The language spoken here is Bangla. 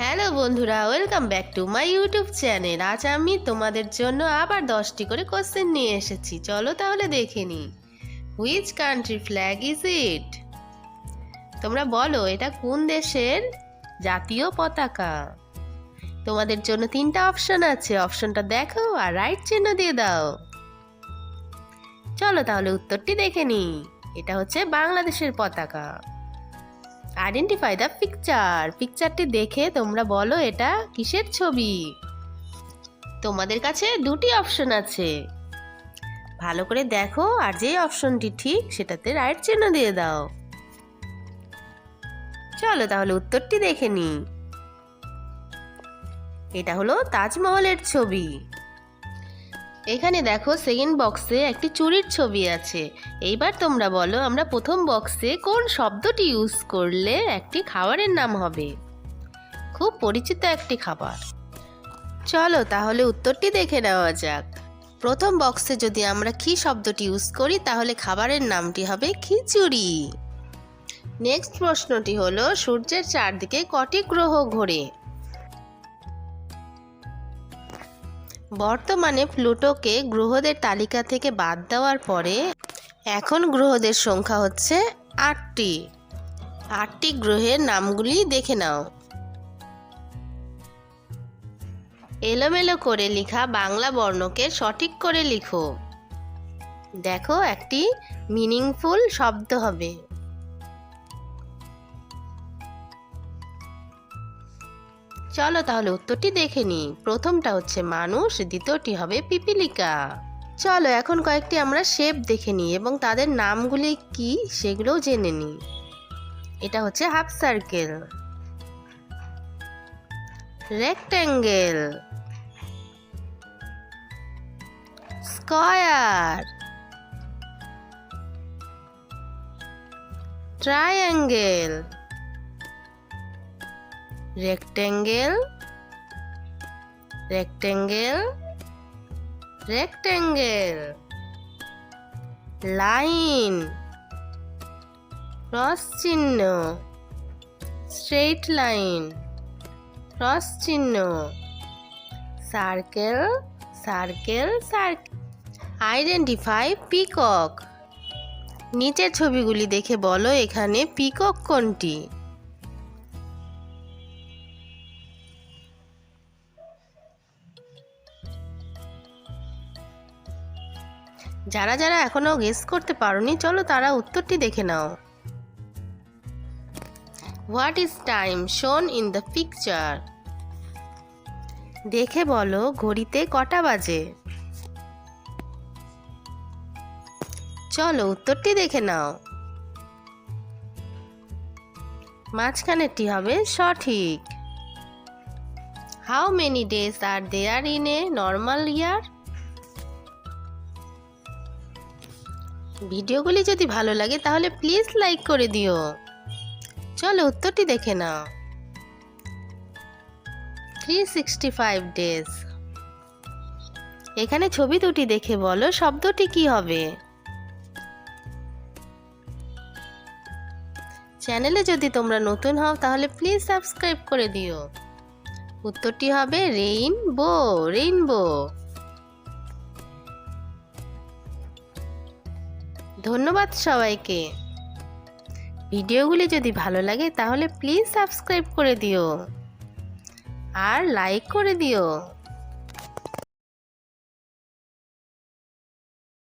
হ্যালো বন্ধুরা, welcome back to my YouTube channel. আজ আমি তোমাদের জন্য আবার দশটি করে কোশ্চেন নিয়ে এসেছি। চলো তাহলে দেখে নি which country flag is it তোমরা বলো, এটা কোন দেশের জাতীয় পতাকা? তোমাদের জন্য তিনটা অপশন আছে। অপশনটা দেখো আর রাইট চিহ্ন দিয়ে দাও। চলো তাহলে উত্তরটি দেখে নি এটা হচ্ছে বাংলাদেশের পতাকা। আইডেন্টিফাই দ্য পিকচার পিকচারটি দেখে তোমরা বলো এটা কিসের ছবি? তোমাদের কাছে দুটি অপশন আছে। ভালো করে দেখো আর যে অপশনটি ঠিক সেটাতে রাইট চিহ্ন দিয়ে দাও। চলো তাহলে উত্তরটি দেখে নি এটা হলো তাজমহলের ছবি। এখানে দেখো সেকেন্ড বক্সে একটি চুরির ছবি আছে। এইবার তোমরা বলো, আমরা প্রথম বক্সে কোন শব্দটি ইউজ করলে একটি খাবারের নাম হবে? খুব পরিচিত একটি খাবার। চলো তাহলে উত্তরটি দেখে নেওয়া যাক। প্রথম বক্সে যদি আমরা কি শব্দটি ইউজ করি, তাহলে খাবারের নামটি হবে খিচুড়ি। নেক্সট প্রশ্নটি হলো, সূর্যের চারদিকে কটি গ্রহ ঘোরে? বর্তমানে প্লুটোকে গ্রহদের তালিকা থেকে বাদ দেওয়ার পরে এখন গ্রহদের সংখ্যা হচ্ছে আটটি। আটটি গ্রহের নামগুলি দেখে নাও। এলোমেলো করে লেখা বাংলা বর্ণকে সঠিক করে লিখো। দেখো একটি মিনিংফুল শব্দ হবে। চলো তাহলে উত্তরটি দেখে নিই। প্রথমটা হচ্ছে মানুষ, দ্বিতীয়টি হবে পিপিলিকা। চলো এখন কয়েকটি আমরা শেপ দেখে নিই এবং তাদের নামগুলি কি সেগুলোও জেনে নিই। এটা হচ্ছে half circle. Rectangle. Square. Triangle. Rectangle rectangle rectangle line cross চিহ্ন স্ট্রেট লাইন ক্রস চিহ্ন circle circle circle identify peacock নিচের ছবিগুলি দেখে বলো এখানে পিকক কোনটি? যারা যারা এখনও গেস করতে পারোনি, চলো তারা উত্তরটি দেখে নাও। What is time shown in the picture দেখে বলো ঘড়িতে কটা বাজে? চলো উত্তরটি দেখে নাও। মাঝখানেরটি হবে সঠিক। How many days are there in a normal year ভিডিওগুলি যদি ভালো লাগে তাহলে প্লিজ লাইক করে দিও। চলো উত্তরটি দেখে নাও। থ্রি সিক্সটি ফাইভ ডেজ এখানে ছবি দুটি দেখে বলো, শব্দটি কি হবে? চ্যানেলে যদি তোমরা নতুন হও তাহলে প্লিজ সাবস্ক্রাইব করে দিও। উত্তরটি হবে রেইনবো রেইনবো ধন্যবাদ সবাইকে। ভিডিওগুলি যদি ভালো লাগে তাহলে প্লিজ সাবস্ক্রাইব করে দিও। আর লাইক করে দিও।